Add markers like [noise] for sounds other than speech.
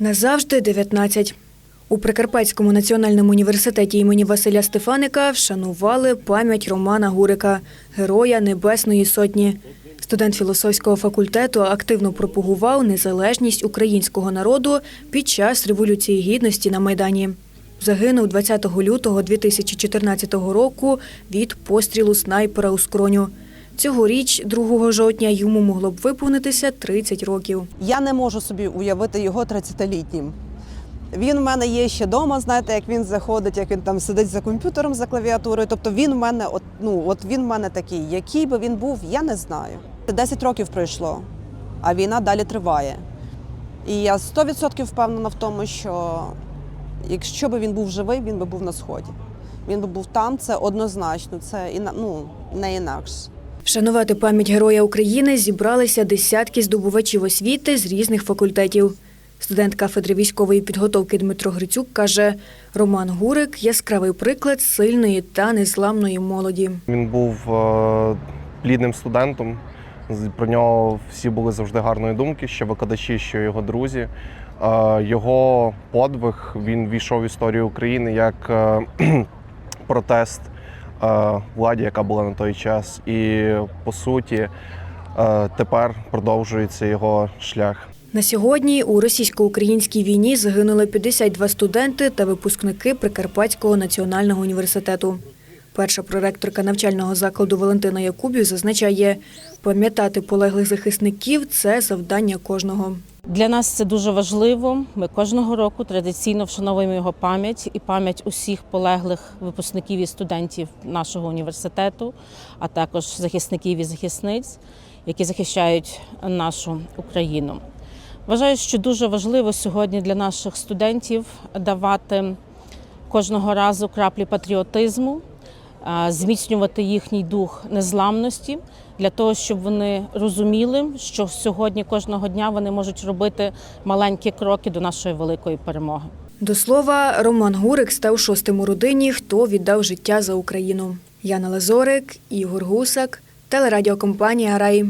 Назавжди 19. У Прикарпатському національному університеті імені Василя Стефаника вшанували пам'ять Романа Гурика, героя Небесної Сотні. Студент філософського факультету активно пропагував незалежність українського народу під час Революції Гідності на Майдані. Загинув 20 лютого 2014 року від пострілу снайпера у скроню. Цьогоріч, 2 жовтня, йому могло б виповнитися 30 років. Я не можу собі уявити його 30-літнім. Він в мене є ще вдома, знаєте, як він заходить, як він там сидить за комп'ютером, за клавіатурою. Тобто він в мене, от, ну, от він в мене такий. Який би він був, я не знаю. 10 років пройшло, а війна далі триває. І я 100% впевнена в тому, що якщо би він був живий, він би був на сході. Він би був там, це однозначно, це ну, не інакше. Вшанувати пам'ять Героя України зібралися десятки здобувачів освіти з різних факультетів. Студент кафедри військової підготовки Дмитро Грицюк каже, Роман Гурик яскравий приклад сильної та незламної молоді. Він був е, плідним студентом. Про нього всі були завжди гарної думки, що викладачі, що його друзі. Е, Його подвиг він війшов в історію України як е, [clears throat] протест владі, яка була на той час. І по суті, е, тепер продовжується його шлях. На сьогодні у російсько-українській війні загинули 52 студенти та випускники Прикарпатського національного університету. Перша проректорка навчального закладу Валентина Якубів зазначає, пам'ятати полеглих захисників це завдання кожного. Для нас це дуже важливо. Ми кожного року традиційно вшановуємо його пам'ять і пам'ять усіх полеглих випускників і студентів нашого університету, а також захисників і захисниць, які захищають нашу Україну. Вважаю, що дуже важливо сьогодні для наших студентів давати кожного разу краплі патріотизму, зміцнювати їхній дух незламності для того, щоб вони розуміли, що сьогодні кожного дня вони можуть робити маленькі кроки до нашої великої перемоги. До слова, Роман Гурик став шостим у родині, хто віддав життя за Україну. Яна Лазорик, Ігор Гусак, телерадіокомпанія Рай.